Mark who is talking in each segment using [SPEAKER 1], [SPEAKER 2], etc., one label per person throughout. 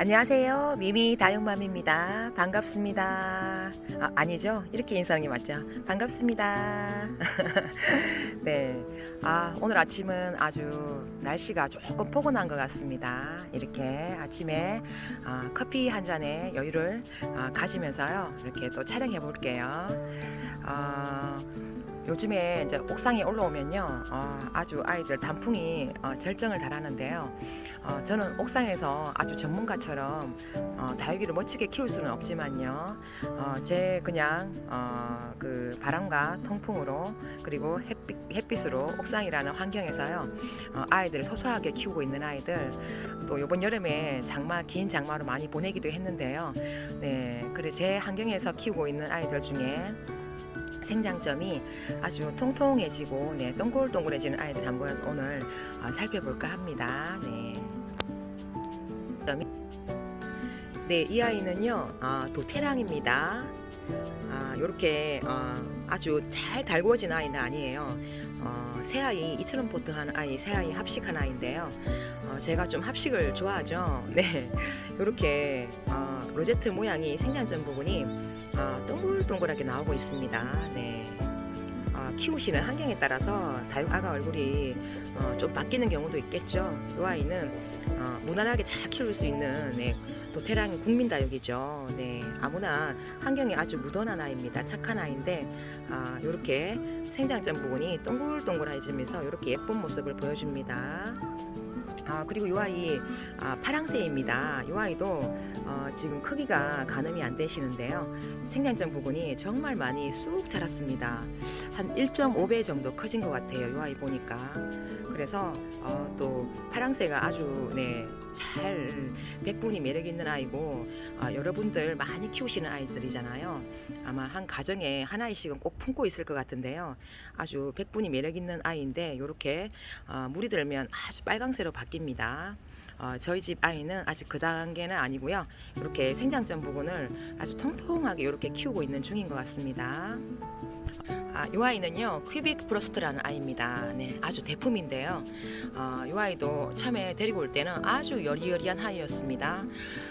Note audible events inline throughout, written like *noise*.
[SPEAKER 1] 안녕하세요. 미미 다육맘입니다. 반갑습니다. 아, 아니죠? 이렇게 인사하는 게 맞죠? 반갑습니다. *laughs* 네. 아, 오늘 아침은 아주 날씨가 조금 포근한 것 같습니다. 이렇게 아침에 아, 커피 한 잔에 여유를 아, 가지면서요. 이렇게 또 촬영해 볼게요. 아, 요즘에 이제 옥상에 올라오면요, 어, 아주 아이들 단풍이 어, 절정을 달하는데요. 어, 저는 옥상에서 아주 전문가처럼 어, 다육이를 멋지게 키울 수는 없지만요, 어, 제 그냥 어, 그 바람과 통풍으로 그리고 햇빛, 햇빛 으로 옥상이라는 환경에서요, 어, 아이들을 소소하게 키우고 있는 아이들 또 이번 여름에 장마 긴 장마로 많이 보내기도 했는데요. 네, 그래 제 환경에서 키우고 있는 아이들 중에 생장점이 아주 통통해지고 네, 동글동글해지는 아이들 한번 오늘 어, 살펴볼까 합니다. 네. 네, 이 아이는요, 아, 도테랑입니다. 아, 이렇게 아주 잘 달구어진 아이는 아니에요. 어, 새 아이 이처럼 포트한 아이, 새 아이 합식한 아이인데요. 어, 제가 좀 합식을 좋아하죠. *laughs* 네, 이렇게 어, 로제트 모양이 생장점 부분이 어, 동글동글하게 나오고 있습니다. 네. 어, 키우시는 환경에 따라서 다육 아가 얼굴이 어, 좀 바뀌는 경우도 있겠죠. 이 아이는 어, 무난하게 잘 키울 수 있는 네, 도테랑 국민 다육이죠. 네, 아무나 환경이 아주 무던한 아이입니다. 착한 아이인데 아, 이렇게 생장점 부분이 동글동글해지면서 이렇게 예쁜 모습을 보여줍니다. 아, 그리고 이 아이 아, 파랑새입니다. 이 아이도 어, 지금 크기가 가늠이 안 되시는데요. 생장점 부분이 정말 많이 쑥 자랐습니다. 한 1.5배 정도 커진 것 같아요. 이 아이 보니까. 그래서 어, 또 파랑새가 아주 네, 잘 백분이 매력 있는 아이고 아, 여러분들 많이 키우시는 아이들이잖아요. 아마 한 가정에 한 아이씩은 꼭 품고 있을 것 같은데요. 아주 백분이 매력 있는 아이인데 이렇게 어, 물이 들면 아주 빨강새로 바 뀝니다. 어, 저희 집 아이는 아직 그 단계는 아니고요. 이렇게 생장점 부분을 아주 통통하게 이렇게 키우고 있는 중인 것 같습니다. 아, 이 아이는요 퀴빅 브러스트라는 아이입니다. 네, 아주 대품인데요. 어, 이 아이도 처음에 데리고 올 때는 아주 여리여리한 아이였습니다.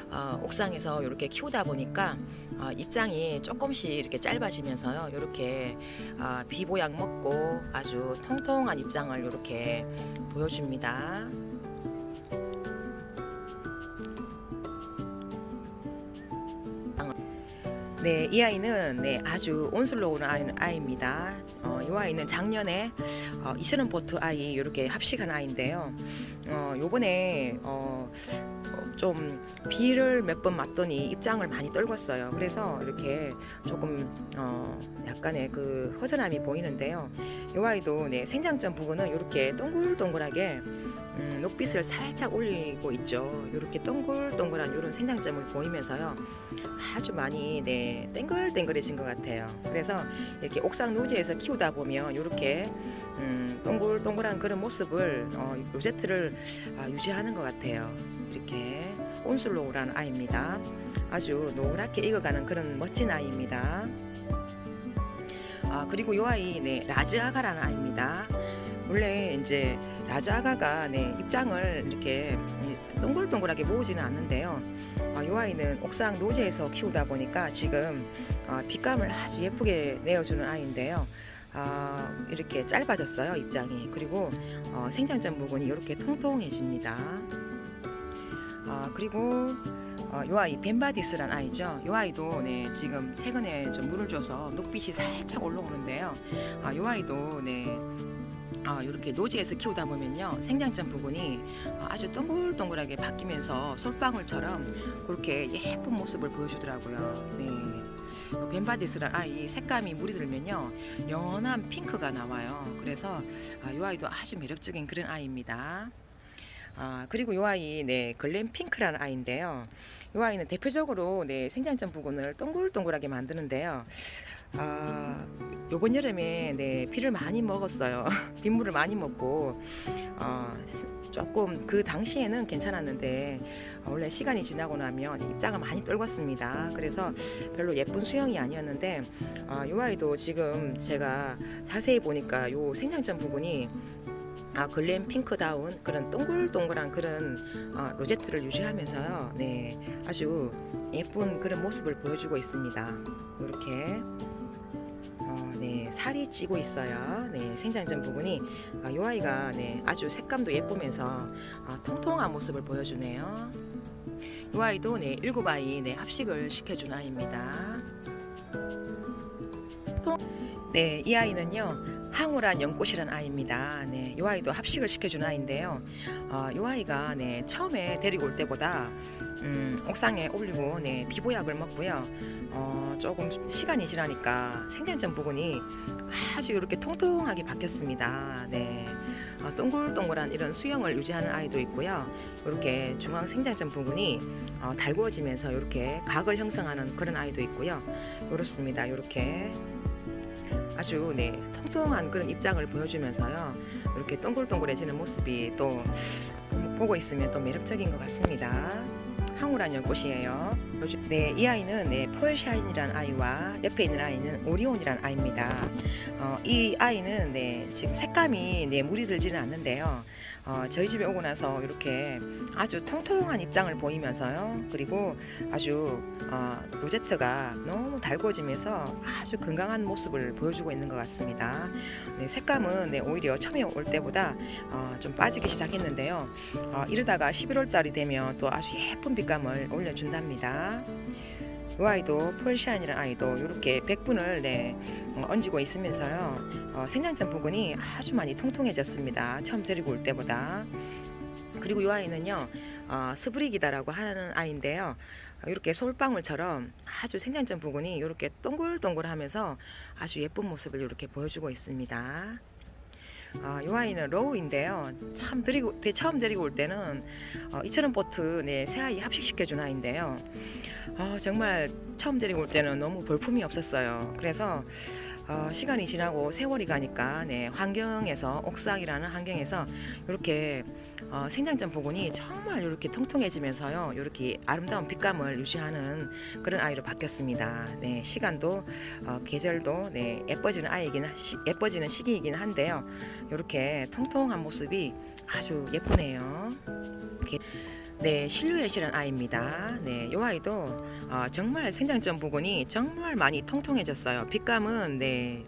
[SPEAKER 1] 어, 옥상에서 이렇게 키우다 보니까 어, 입장이 조금씩 이렇게 짧아지면서요. 이렇게 어, 비보약 먹고 아주 통통한 입장을 이렇게 보여줍니다. 네, 이 아이는 네, 아주 온슬로 오는 아이, 아이입니다. 어, 이 아이는 작년에 어, 보트 아이 이렇게 합식한 아이인데요. 어, 요번에 어, 어, 좀 비를 몇 번 맞더니 입장을 많이 떨궜어요. 그래서 이렇게 조금 어, 약간의 그 허전함이 보이는데요. 이 아이도 네, 생장점 부분은 이렇게 동글동글하게 음, 녹빛을 살짝 올리고 있죠. 이렇게 동글동글한 이런 생장점을 보이면서요. 아주 많이 네, 땡글땡글해진 것 같아요. 그래서 이렇게 옥상 노지에서 키우다 보면 이렇게 음, 동글동글한 그런 모습을 어, 로제트를 아, 유지하는 것 같아요. 이렇게 온슬로우라는 아이입니다. 아주 노랗게 익어가는 그런 멋진 아이입니다. 아, 그리고 이 아이 네, 라즈아가라는 아이입니다. 원래 이제 라즈아가가 네, 입장을 이렇게 동글동글하게 모으지는 않는데요. 아, 이 아이는 옥상 노지에서 키우다 보니까 지금 아, 빛감을 아주 예쁘게 내어주는 아이인데요. 아, 이렇게 짧아졌어요 입장이 그리고 어, 생장점 부분이 이렇게 통통해집니다. 아, 그리고 어, 이 아이 벤바디스란 아이죠. 이 아이도 네, 지금 최근에 좀 물을 줘서 녹빛이 살짝 올라오는데요. 아, 이 아이도 네. 아, 이렇게 노지에서 키우다 보면요 생장점 부분이 아주 동글동글하게 바뀌면서 솔방울처럼 그렇게 예쁜 모습을 보여주더라고요. 네. 이 벤바디스란 아이 색감이 물이 들면요 연한 핑크가 나와요. 그래서 아, 이 아이도 아주 매력적인 그런 아이입니다. 아, 그리고 이 아이 네 글램 핑크라는 아이인데요. 이 아이는 대표적으로 네 생장점 부분을 동글동글하게 만드는데요. 아, 요번 여름에 네 비를 많이 먹었어요. *laughs* 빗물을 많이 먹고 어, 조금 그 당시에는 괜찮았는데 어, 원래 시간이 지나고 나면 입장을 많이 떨궜습니다. 그래서 별로 예쁜 수영이 아니었는데 어, 이 아이도 지금 제가 자세히 보니까 요 생장점 부분이 아, 글램 핑크다운 그런 동글동글한 그런 어, 로제트를 유지하면서요. 네, 아주 예쁜 그런 모습을 보여주고 있습니다. 이렇게 어, 네, 살이 찌고 있어요. 네, 생장점 부분이 아, 이 아이가 네, 아주 색감도 예쁘면서 아, 통통한 모습을 보여주네요. 이 아이도 네, 일곱 아이 네, 합식을 시켜준 아이입니다. 통- 네, 이 아이는요. 항우란 연꽃이란 아이입니다. 네, 이 아이도 합식을 시켜준 아이인데요. 어, 이 아이가 네, 처음에 데리고 올 때보다 음, 옥상에 올리고 네, 비보약을 먹고요. 어, 조금 시간이 지나니까 생장점 부분이 아주 이렇게 통통하게 바뀌었습니다. 네, 어, 동글동글한 이런 수영을 유지하는 아이도 있고요. 이렇게 중앙 생장점 부분이 어, 달구어지면서 이렇게 각을 형성하는 그런 아이도 있고요. 이렇습니다. 이렇게 아주 네 통통한 그런 입장을 보여주면서요 이렇게 동글동글해지는 모습이 또 보고 있으면 또 매력적인 것 같습니다. 항우란 연꽃이에요. 네, 이 아이는 네, 폴샤인이라는 아이와 옆에 있는 아이는 오리온이라는 아이입니다. 어, 이 아이는 네, 지금 색감이 네, 물이 들지는 않는데요. 어, 저희 집에 오고 나서 이렇게 아주 통통한 입장을 보이면서요. 그리고 아주 어, 로제트가 너무 달궈지면서 아주 건강한 모습을 보여주고 있는 것 같습니다. 네, 색감은 네, 오히려 처음에 올 때보다 어, 좀 빠지기 시작했는데요. 어, 이러다가 11월 달이 되면 또 아주 예쁜 빛감을 올려준답니다. 이 아이도 폴샤인이라는 아이도 이렇게 백분을 네, 어, 얹고 있으면서요. 어, 생장점 부분이 아주 많이 통통해졌습니다. 처음 데리고 올 때보다. 그리고 이 아이는요, 어, 스브릭이다라고 하는 아이인데요. 어, 이렇게 솔방울처럼 아주 생장점 부분이 이렇게 동글동글하면서 아주 예쁜 모습을 이렇게 보여주고 있습니다. 아, 이 아이는 로우인데요. 참 데리고 대- 처음 데리고 올 때는 어, 이처럼 보트 네, 새 아이 합식시켜준 아이인데요. 어, 정말 처음 데리고 올 때는 너무 볼품이 없었어요. 그래서 어, 시간이 지나고 세월이 가니까 네, 환경에서 옥상이라는 환경에서 이렇게 어, 생장점 부분이 정말 이렇게 통통해지면서요. 이렇게 아름다운 빛감을 유지하는 그런 아이로 바뀌었습니다. 네, 시간도 어, 계절도 네, 예뻐지는 아이이긴 하- 시, 예뻐지는 시기이긴 한데요. 이렇게 통통한 모습이 아주 예쁘네요. 이렇게, 네, 실루엣이란 아이입니다. 네, 이 아이도 어, 정말 생장점 부분이 정말 많이 통통해졌어요. 빛감은 네,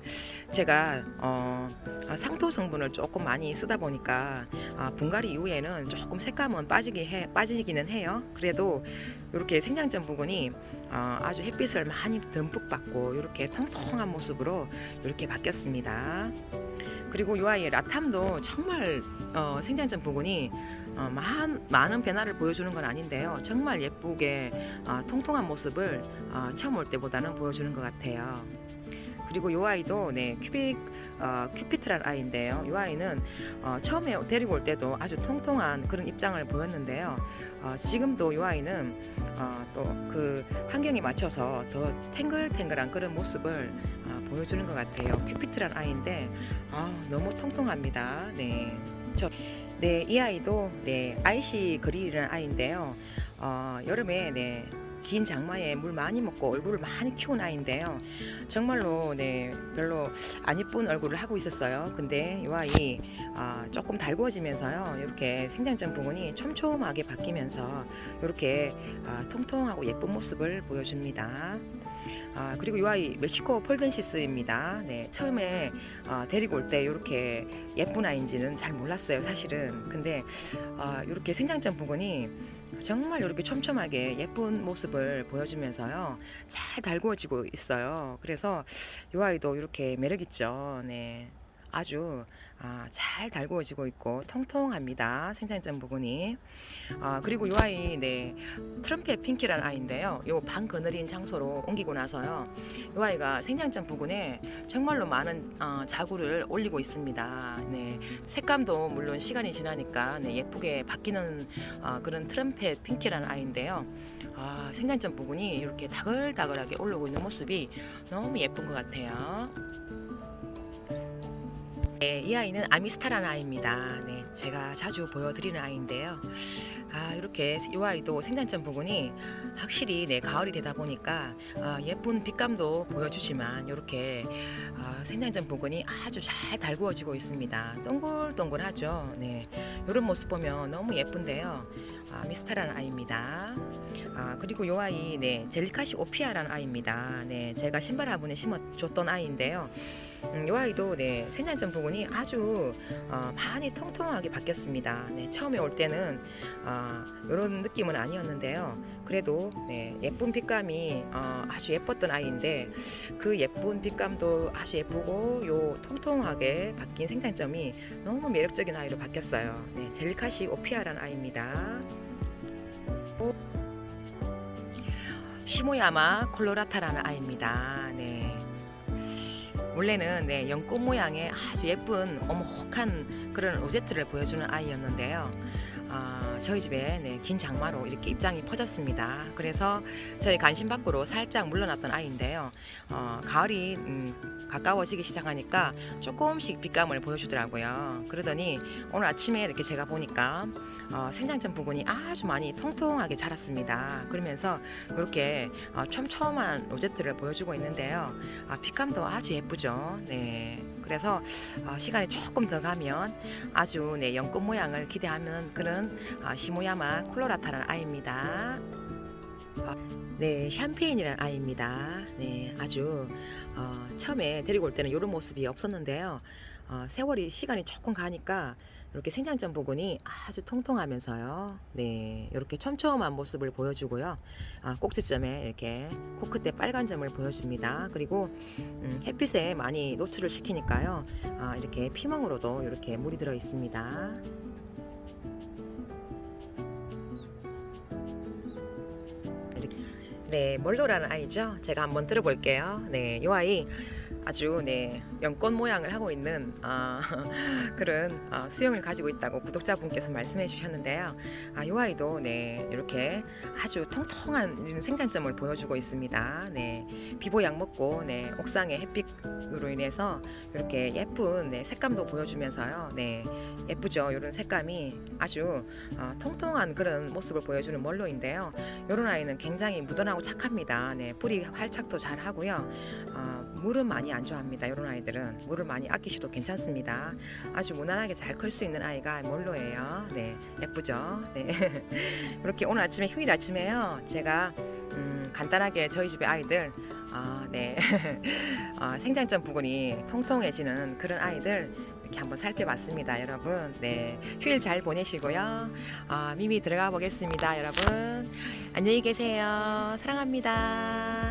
[SPEAKER 1] 제가 어, 어, 상토 성분을 조금 많이 쓰다 보니까 아, 분갈이 이후에는 조금 색감은 빠지기 해, 빠지기는 해요. 그래도 이렇게 생장점 부분이 어, 아주 햇빛을 많이 듬뿍 받고 이렇게 통통한 모습으로 이렇게 바뀌었습니다. 그리고 이 아이의 라탐도 정말 어, 생장점 부분이 어, 많, 많은 변화를 보여주는 건 아닌데요. 정말 예쁘게 어, 통통한 모습을 어, 처음 올 때보다는 보여주는 것 같아요. 그리고 이 아이도 네 큐빅 어, 큐피트란 아이인데요. 이 아이는 어, 처음에 데리고 올 때도 아주 통통한 그런 입장을 보였는데요. 어, 지금도 이 아이는 어, 또그 환경에 맞춰서 더 탱글탱글한 그런 모습을 어, 보여주는 것 같아요. 큐피트란 아이인데 아, 너무 통통합니다. 네, 저, 네, 이 아이도 네 아이시 그릴이라는 아이인데요. 어, 여름에 네. 긴 장마에 물 많이 먹고 얼굴을 많이 키운 아이인데요. 정말로 네 별로 안 예쁜 얼굴을 하고 있었어요. 근데 이 아이 아, 조금 달궈지면서요. 이렇게 생장점 부분이 촘촘하게 바뀌면서 이렇게 아, 통통하고 예쁜 모습을 보여줍니다. 아, 그리고 이 아이 멕시코 폴덴시스입니다. 네, 처음에 아, 데리고 올 때 이렇게 예쁜 아이인지는 잘 몰랐어요, 사실은. 근데 아, 이렇게 생장점 부분이 정말 이렇게 촘촘하게 예쁜 모습을 보여주면서요, 잘 달구어지고 있어요. 그래서 이 아이도 이렇게 매력 있죠. 네, 아주 아, 잘 달구어지고 있고 통통합니다. 생장점 부분이. 아, 그리고 이 아이 네 트럼펫 핑키라는 아이인데요. 요 방 그늘인 장소로 옮기고 나서요. 이 아이가 생장점 부분에 정말로 많은 어, 자구를 올리고 있습니다. 네, 색감도 물론 시간이 지나니까 네, 예쁘게 바뀌는 어, 그런 트럼펫 핑키라는 아이인데요. 아, 생장점 부분이 이렇게 다글다글하게 올라오고 있는 모습이 너무 예쁜 것 같아요. 네, 이 아이는 아미스타라는 아이입니다. 네, 제가 자주 보여드리는 아이인데요. 아 이렇게 이 아이도 생장점 부분이 확실히 네 가을이 되다 보니까 아, 예쁜 빛감도 보여주지만 이렇게 아, 생장점 부분이 아주 잘 달구어지고 있습니다. 동글동글하죠. 네, 이런 모습 보면 너무 예쁜데요. 아, 미스타라는 아이입니다. 아, 그리고 이 아이 네 젤리카시 오피아라는 아이입니다. 네, 제가 신발 화분에 심어줬던 아이인데요. 음, 이 아이도 네 생장점 부분이 아주 어, 많이 통통하게 바뀌었습니다. 네, 처음에 올 때는 이런 느낌은 아니었는데요. 그래도 네, 예쁜 빛감이 어, 아주 예뻤던 아이인데 그 예쁜 빛감도 아주 예쁘고 요 통통하게 바뀐 생장점이 너무 매력적인 아이로 바뀌었어요. 네, 젤리카시 오피아라는 아이입니다. 시모야마 콜로라타라는 아이입니다. 네. 원래는 네, 연꽃 모양의 아주 예쁜 오목한 그런 로제트를 보여주는 아이였는데요. 아, 저희 집에 네, 긴 장마로 이렇게 입장이 퍼졌습니다. 그래서 저희 관심 밖으로 살짝 물러났던 아이인데요. 어, 가을이 음, 가까워지기 시작하니까 조금씩 빛감을 보여주더라고요. 그러더니 오늘 아침에 이렇게 제가 보니까 어, 생장점 부분이 아주 많이 통통하게 자랐습니다. 그러면서 이렇게 어, 촘촘한 로제트를 보여주고 있는데요. 아, 빛감도 아주 예쁘죠. 네. 그래서 어, 시간이 조금 더 가면 아주 네, 연꽃 모양을 기대하는 그런 어, 시모야마 콜로라타라는 아이입니다. 어, 네, 샴페인이라는 아이입니다. 네, 아주 어, 처음에 데리고 올 때는 이런 모습이 없었는데요. 어, 세월이 시간이 조금 가니까 이렇게 생장점 부분이 아주 통통하면서요. 네, 이렇게 촘촘한 모습을 보여주고요. 아, 꼭지점에 이렇게 코끝에 빨간 점을 보여줍니다. 그리고 음, 햇빛에 많이 노출을 시키니까요. 아, 이렇게 피멍으로도 이렇게 물이 들어 있습니다. 네, 몰로라는 아이죠. 제가 한번 들어볼게요. 네, 이 아이 아주 네 연꽃 모양을 하고 있는 아, *laughs* 그런 아, 수염을 가지고 있다고 구독자분께서 말씀해 주셨는데요. 아, 이 아이도 네 이렇게 아주 통통한 생장점을 보여주고 있습니다. 네 비보 약 먹고 네 옥상의 햇빛으로 인해서 이렇게 예쁜 네, 색감도 보여주면서요. 네 예쁘죠. 이런 색감이 아주 어, 통통한 그런 모습을 보여주는 멀로인데요. 이런 아이는 굉장히 무던하고 착합니다. 네 뿌리 활착도 잘 하고요. 어, 물은 많이 안 좋아합니다. 이런 아이들은 물을 많이 아끼셔도 괜찮습니다. 아주 무난하게 잘 클 수 있는 아이가 몰로예요. 네, 예쁘죠? 네. *laughs* 이렇게 오늘 아침에 휴일 아침에요. 제가 음, 간단하게 저희 집의 아이들 아, 네. *laughs* 아, 생장점 부분이 통통해지는 그런 아이들 이렇게 한번 살펴봤습니다, 여러분. 네, 휴일 잘 보내시고요. 아, 미미 들어가 보겠습니다, 여러분. 안녕히 계세요. 사랑합니다.